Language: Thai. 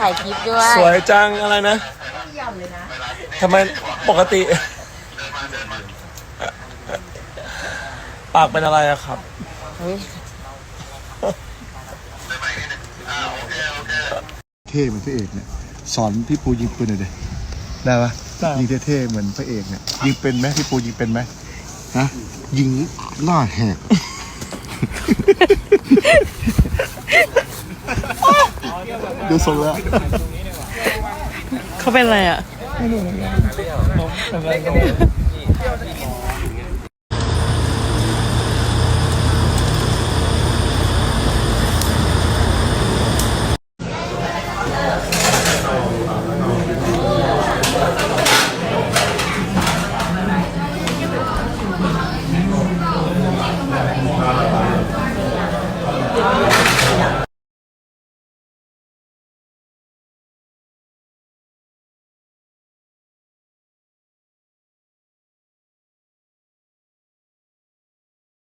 ถ่ายคลิปด้วย สวยจังอะไรนะทำไมปกติ ปากเป็นอะไรอะครับเฮ้ยเท่เหมือนพระเอกเนี่ยสอนพี่ปูยิงปืนหน่อยดิได้ปะได้ ยิงเท่ๆเหมือนพระเอกเนี่ยยิงเป็นไหมพี่ปูยิงเป็นไหมฮะยิงหน้าแหก ดูทรงแล้วเขาเป็นอะไรอะ Thank.